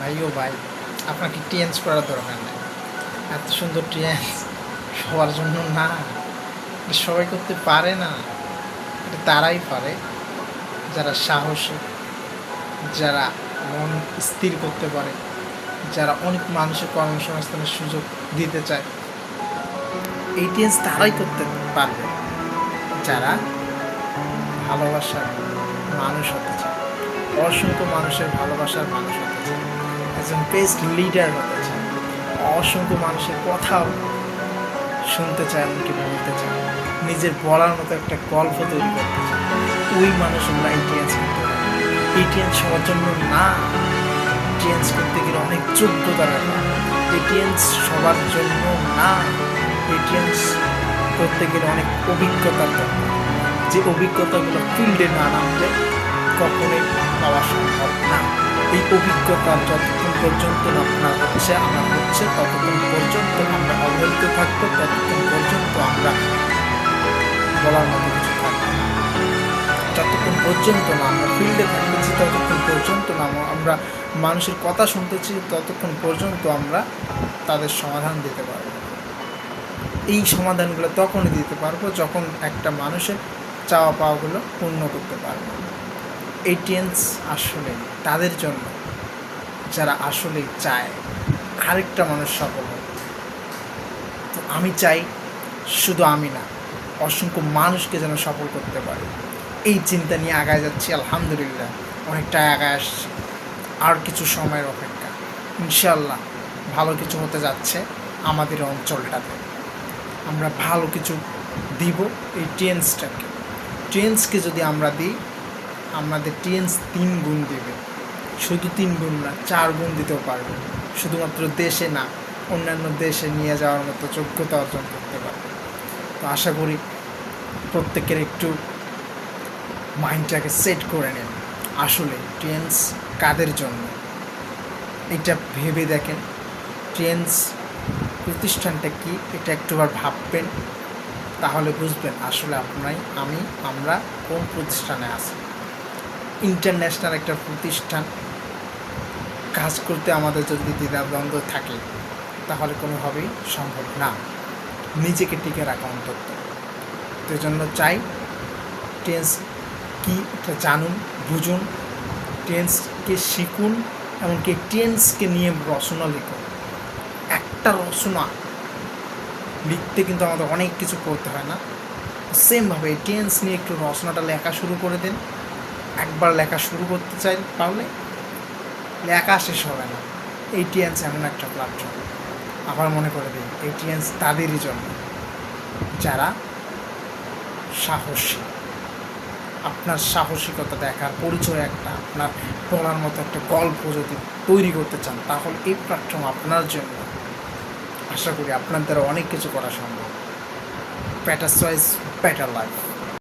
ভাই ও ভাই, আপনাকে টেন্স করার দরকার নেই। এত সুন্দর টেন্স সবার জন্য না। সবাই করতে পারে না। এটা তারাই পারে। যারা সাহসী, যারা মন স্থির করতে পারে, যারা অনেক মানুষের কর্মসংস্থানের সুযোগ দিতে চায়, এই টেন্স তারাই করতে পারবে। যারা ভালোবাসার মানুষ হতে চায়। অসংখ্য মানুষের ভালোবাসার মানুষ হতে চায়। একজন বেস্ট লিডার হতে চায় অসংখ্য মানুষের কথাও শুনতে চায় এমনকি বলতে চায়। নিজের বলার মতো একটা গল্প তৈরি করতে চায়। ওই মানুষগুলো পারে ইটিএন্স সবার জন্য না ইটিএন্স করতে গেলে অনেক যোগ্যতা দরকার এটিএন্স সবার জন্য না এটিএন্স করতে গেলে অনেক অভিজ্ঞতার দরকার। যে অভিজ্ঞতাগুলো ফিল্ডে না নামলে কখনোই পাওয়া সম্ভব না। এই অভিজ্ঞতা যতক্ষণ পর্যন্ত আপনার হচ্ছে, আমার হচ্ছে ততক্ষণ পর্যন্ত আমরা অবহেলিত থাকব, ততক্ষণ পর্যন্ত আমরা বলার মতো কিছু থাকবে না। যতক্ষণ পর্যন্ত না আমরা ফিল্ডে থাকতেছি ততক্ষণ পর্যন্ত না আমরা মানুষের কথা শুনতেছি ততক্ষণ পর্যন্ত আমরা তাদের সমাধান দিতে পারব এই সমাধানগুলো তখনই দিতে পারব যখন একটা মানুষের চাওয়া পাওয়াগুলো পূর্ণ করতে পারব। এটিএনস আসলে তাদের জন্য যারা আসলে চায়, আরেকটা মানুষ সফল তো আমি চাই শুধু আমি না, অসংখ্য মানুষকে যেন সফল করতে পারে। এই চিন্তা নিয়ে আগায় যাচ্ছি, আলহামদুলিল্লাহ। অনেকটা আগায় আসছি। আর কিছু সময়ের অপেক্ষা। ইনশাল্লাহ ভালো কিছু হতে যাচ্ছে আমাদের অঞ্চলটাতে। আমরা ভালো কিছু দিব এই টেন্সটাকে টেন্সকে যদি আমরা দিই আমাদের টেন্স তিন গুণ দেবে। শুধু তিন গুণ না, চার গুণ দিতেও পারবে। শুধুমাত্র দেশে না, অন্যান্য দেশে নিয়ে যাওয়ার মতো যোগ্যতা অর্জন করতে পারবে। তো আশা করি প্রত্যেকের একটু মাইন্ডটাকে সেট করে নেন। আসলে টেন্স কাদের জন্য? এটা ভেবে দেখেন। টেন্স প্রতিষ্ঠানটা কি, এটা একটুবার ভাববেন। তাহলে বুঝবেন আসলে আপনাই আমি, আমরা কোন প্রতিষ্ঠানে আছি। ইন্টারন্যাশনাল একটা প্রতিষ্ঠান কাজ করতে আমাদের যদি দ্বিধাদ্বন্দ্ব থাকে, তাহলে কোনোভাবেই সম্ভব না। নিজেকে টিকে রাখা অন্তত। তো জন্য চাই, টেন্স কি এটা জানুন, বুঝুন, টেন্সকে শিখুন, এমনকি টেন্সকে নিয়ে রচনা লিখুন। একটা রচনা লিখতে কিন্তু আমাদের অনেক কিছু করতে হয় না। সেমভাবে টেন্স নিয়ে একটু রচনাটা লেখা শুরু করে দিন। একবার লেখা শুরু করতে চাই পারলে লেখা শেষ হবে না। এই টিএনস এমন একটা প্ল্যাটফর্ম আবার মনে করে দিন এই টিএনস তাদেরই জন্য যারা সাহসী। আপনার সাহসিকতা দেখার পরিচয় একটা, আপনার বলার মতো একটা গল্প যদি তৈরি করতে চান, তাহলে এই প্ল্যাটফর্ম আপনার জন্য। আশা করি আপনার দ্বারা অনেক কিছু করা সম্ভব। Better choice better life